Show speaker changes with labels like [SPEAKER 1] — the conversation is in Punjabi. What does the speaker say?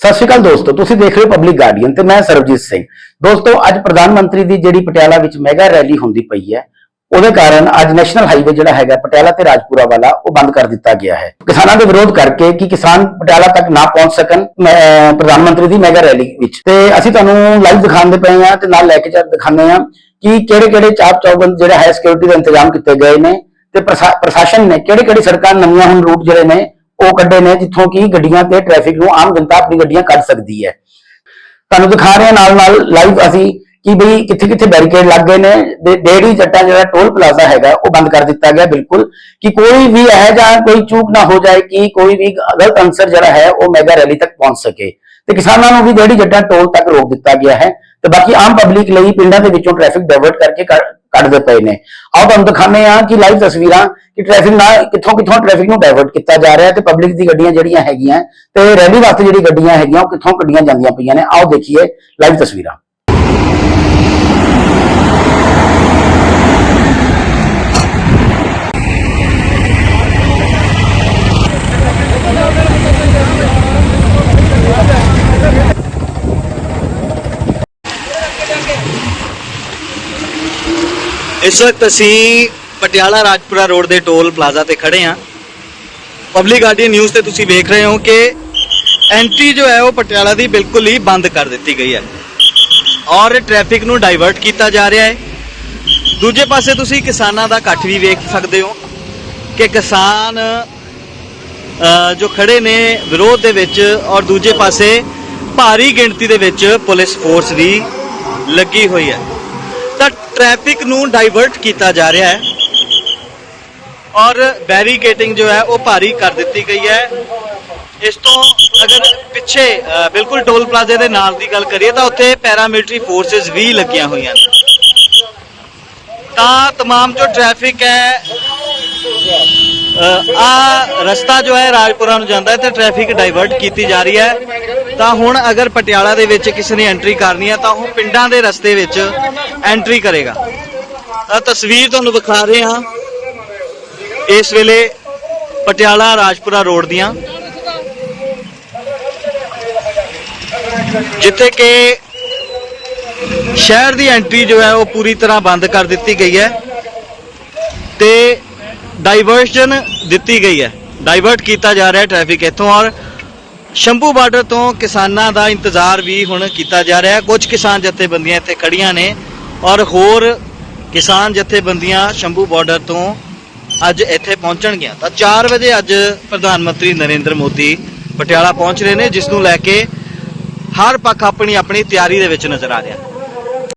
[SPEAKER 1] ਸਤਿ ਸ਼੍ਰੀ ਅਕਾਲ ਦੋਸਤੋ, ਤੁਸੀਂ ਦੇਖ ਰਹੇ ਹੋ ਪਬਲਿਕ ਗਾਰਡੀਅਨ ਤੇ ਮੈਂ ਸਰਬਜੀਤ ਸਿੰਘ। ਦੋਸਤੋ, ਅੱਜ ਪ੍ਰਧਾਨ ਮੰਤਰੀ ਦੀ ਜਿਹੜੀ ਪਟਿਆਲਾ ਵਿੱਚ ਮੈਗਾ ਰੈਲੀ ਹੁੰਦੀ ਪਈ ਹੈ, ਉਹਦੇ ਕਾਰਨ ਅੱਜ ਨੈਸ਼ਨਲ ਹਾਈਵੇ ਜਿਹੜਾ ਹੈਗਾ, ਪਟਿਆਲਾ ਤੇ ਰਾਜਪੁਰਾ ਵਾਲਾ, ਉਹ ਬੰਦ ਕਰ ਦਿੱਤਾ ਗਿਆ ਹੈ। ਕਿਸਾਨਾਂ ਦੇ ਵਿਰੋਧ ਕਰਕੇ ਕਿ ਕਿਸਾਨ ਪਟਿਆਲਾ ਤੱਕ ਨਾ ਪਹੁੰਚ ਸਕਣ ਪ੍ਰਧਾਨ ਮੰਤਰੀ ਦੀ ਮੈਗਾ ਰੈਲੀ ਵਿੱਚ। ਤੇ ਅਸੀਂ ਤੁਹਾਨੂੰ ਲਾਈਵ ਦਿਖਾਉਂਦੇ ਪਏ ਹਾਂ ਤੇ ਨਾਲ ਲੈ ਕੇ ਚੱਲ ਦਿਖਾਉਂਦੇ ਹਾਂ ਕਿ ਕਿਹੜੇ ਕਿਹੜੇ ਚਾਪ ਚੌਬੰਦ ਜਿਹੜਾ ਹੈ ਸਿਕਿਉਰਿਟੀ ਦਾ ਇੰਤਜ਼ਾਮ ਕੀਤੇ ਗਏ ਨੇ ਤੇ ਪ੍ਰਸ਼ਾ- ਪ੍ਰਸ਼ਾਸਨ ਨੇ ਕਿਹੜੇ ਕਿਹੜੇ ਸੜਕਾਂ ਨਵੀਆਂ ਹੁਣ ਰੂਟ ਜਿਹੜੇ ਨੇ ਉਹ ਕੱਢੇ ਨੇ ਜਿੱਥੋਂ ਕਿ ਗੱਡੀਆਂ ਤੇ ਟ੍ਰੈਫਿਕ ਨੂੰ ਆਮ ਜਨਤਾ ਆਪਣੀ ਗੱਡੀਆਂ ਕੱਢ ਸਕਦੀ ਹੈ। ਤੁਹਾਨੂੰ ਦਿਖਾ ਰਹੇ ਹਾਂ ਨਾਲ ਨਾਲ ਲਾਈਵ ਅਸੀਂ ਕਿ ਬਈ ਕਿੱਥੇ ਕਿੱਥੇ ਬੈਰੀਕੇਡ ਲੱਗ ਗਏ ਨੇ। ਦੇ- ਡੇੜੀ ਜੱਟਾਂ ਜਿਹੜਾ ਟੋਲ ਪਲਾਜ਼ਾ ਹੈਗਾ, ਉਹ ਬੰਦ ਕਰ ਦਿੱਤਾ ਗਿਆ ਬਿਲਕੁਲ। ਕਿ ਕੋਈ ਵੀ ਇਹ ਜਾਂ ਕੋਈ ਚੂਕ ਨਾ ਹੋ ਜਾਏ ਕਿ ਕੋਈ ਵੀ ਗਲਤ ਅਨਸਰ ਜਿਹੜਾ ਹੈ, ਉਹ ਮੈਗਾ ਰੈਲੀ ਤੱਕ ਪਹੁੰਚ ਸਕੇ। ਤੇ ਕਿਸਾਨਾਂ ਨੂੰ ਵੀ ਡੇੜੀ ਜੱਟਾਂ ਟੋਲ ਤੱਕ ਰੋਕ ਦਿੱਤਾ ਗਿਆ ਹੈ। ਤੇ ਬਾਕੀ ਆਮ ਪਬਲਿਕ ਲਈ ਪਿੰਡਾਂ ਦੇ ਵਿੱਚੋਂ ਟ੍ਰੈਫਿਕ ਡਾਇਵਰਟ ਕਰਕੇ ਕੱਢ- ਕੱਢਦੇ ਪਏ ਨੇ। ਆਓ ਤੁਹਾਨੂੰ ਦਿਖਾਉਂਦੇ ਹਾਂ ਕਿ ਲਾਈਵ ਤਸਵੀਰਾਂ ਕਿ ਟ੍ਰੈਫਿਕ ਨਾ ਕਿੱਥੋਂ ਕਿੱਥੋਂ ਟ੍ਰੈਫਿਕ ਨੂੰ ਡਾਇਵਰਟ ਕੀਤਾ ਜਾ ਰਿਹਾ ਤੇ ਪਬਲਿਕ ਦੀ ਗੱਡੀਆਂ ਜਿਹੜੀਆਂ ਹੈਗੀਆਂ ਤੇ ਰੈਲੀ ਵਾਸਤੇ ਜਿਹੜੀ ਗੱਡੀਆਂ ਹੈਗੀਆਂ ਉਹ ਕਿੱਥੋਂ ਕੱਢੀਆਂ ਜਾਂਦੀਆਂ ਪਈਆਂ ਨੇ। ਆਓ ਦੇਖੀਏ ਲਾਈਵ ਤਸਵੀਰਾਂ।
[SPEAKER 2] ਇਸ ਵਕਤ ਅਸੀਂ ਪਟਿਆਲਾ ਰਾਜਪੁਰਾ ਰੋਡ ਦੇ ਟੋਲ ਪਲਾਜ਼ਾ ਤੇ ਖੜੇ ਹਾਂ। ਪਬਲਿਕ ਗਾਰਡੀਅਨ ਨਿਊਜ਼ ਤੇ ਤੁਸੀਂ ਵੇਖ ਰਹੇ ਹੋ ਕਿ ਐਂਟਰੀ ਜੋ ਹੈ ਉਹ ਪਟਿਆਲਾ ਦੀ ਬਿਲਕੁਲ ਹੀ ਬੰਦ ਕਰ ਦਿੱਤੀ ਗਈ ਹੈ। ਔਰ ਟ੍ਰੈਫਿਕ ਨੂੰ ਡਾਈਵਰਟ ਕੀਤਾ ਜਾ ਰਿਹਾ ਹੈ। ਦੂਜੇ ਪਾਸੇ ਤੁਸੀਂ ਕਿਸਾਨਾਂ ਦਾ ਇਕੱਠ ਵੀ ਵੇਖ ਸਕਦੇ ਹੋ ਕਿ ਕਿਸਾਨ ਜੋ ਖੜੇ ਨੇ ਵਿਰੋਧ ਦੇ ਵਿੱਚ ਔਰ ਦੂਜੇ ਪਾਸੇ ਭਾਰੀ ਗਿਣਤੀ ਦੇ ਵਿੱਚ ਪੁਲਿਸ ਫੋਰਸ ਵੀ ਲੱਗੀ ਹੋਈ ਹੈ। ਟ੍ਰੈਫਿਕ ਨੂੰ ਡਾਈਵਰਟ ਕੀਤਾ ਜਾ ਰਿਹਾ ਹੈ ਔਰ ਬੈਰੀਕੇਟਿੰਗ ਜੋ ਹੈ ਉਹ ਭਾਰੀ ਕਰ ਦਿੱਤੀ ਗਈ ਹੈ ਇਸ ਤੋਂ ਅਗਰ ਪਿੱਛੇ ਅ, ਬਿਲਕੁਲ ਟੋਲ ਪਲਾਜ਼ੇ ਦੇ ਨਾਲ ਦੀ ਗੱਲ ਕਰੀਏ ਤਾਂ ਉੱਥੇ ਪੈਰਾਮਿਲਟਰੀ ਫੋਰਸਸ ਵੀ ਲੱਗੀਆਂ ਹੋਈਆਂ ਨੇ ਤਾਂ तमाम ਜੋ ਟ੍ਰੈਫਿਕ ਹੈ ਆ ਰਸਤਾ ਜੋ ਹੈ ਰਾਜਪੁਰਾ ਨੂੰ ਜਾਂਦਾ ਹੈ ਤੇ ਟ੍ਰੈਫਿਕ ਡਾਈਵਰਟ ਕੀਤੀ ਜਾ ਰਹੀ ਹੈ। ਤਾਂ ਹੁਣ ਅਗਰ ਪਟਿਆਲਾ ਦੇ ਵਿੱਚ ਕਿਸੇ ਨੇ ਐਂਟਰੀ ਕਰਨੀ ਹੈ, ਤਾਂ ਉਹ ਪਿੰਡਾਂ ਦੇ ਰਸਤੇ ਵਿੱਚ ਐਂਟਰੀ ਕਰੇਗਾ। ਤਾਂ ਤਸਵੀਰ ਤੁਹਾਨੂੰ ਵਿਖਾ ਰਹੇ ਹਾਂ। ਇਸ ਵੇਲੇ ਪਟਿਆਲਾ ਰਾਜਪੁਰਾ ਰੋਡ ਦੀਆਂ। ਜਿੱਥੇ ਕਿ ਸ਼ਹਿਰ ਦੀ ਐਂਟਰੀ ਜੋ ਹੈ, ਉਹ ਪੂਰੀ ਤਰ੍ਹਾਂ ਬੰਦ ਕਰ ਦਿੱਤੀ ਗਈ ਹੈ। ਤੇ ਡਾਈਵਰਸ਼ਨ ਦਿੱਤੀ ਗਈ ਹੈ। ਡਾਈਵਰਟ ਕੀਤਾ ਜਾ ਰਿਹਾ ਹੈ ਟ੍ਰੈਫਿਕ ਇੱਥੋਂ ਔਰ ਸ਼ੰਭੂ ਬਾਰਡਰ ਤੋਂ ਕਿਸਾਨਾਂ ਦਾ ਇੰਤਜ਼ਾਰ ਵੀ ਹੁਣ ਕੀਤਾ ਜਾ ਰਿਹਾ ਹੈ। ਕੁਝ ਕਿਸਾਨ ਜਥੇਬੰਦੀਆਂ ਇੱਥੇ ਖੜੀਆਂ ਨੇ ਔਰ ਹੋਰ ਕਿਸਾਨ ਜਥੇਬੰਦੀਆਂ ਸ਼ੰਭੂ ਬਾਰਡਰ ਤੋਂ ਅੱਜ ਇੱਥੇ ਪਹੁੰਚਣਗੀਆਂ ਤਾਂ 4 ਵਜੇ ਅੱਜ ਪ੍ਰਧਾਨ ਮੰਤਰੀ ਨਰਿੰਦਰ ਮੋਦੀ ਪਟਿਆਲਾ ਪਹੁੰਚ ਰਹੇ ਨੇ, ਜਿਸ ਨੂੰ ਲੈ ਕੇ ਹਰ ਪੱਖ ਆਪਣੀ ਆਪਣੀ ਤਿਆਰੀ ਦੇ ਵਿੱਚ ਨਜ਼ਰ ਆ ਰਿਹਾ ਹੈ।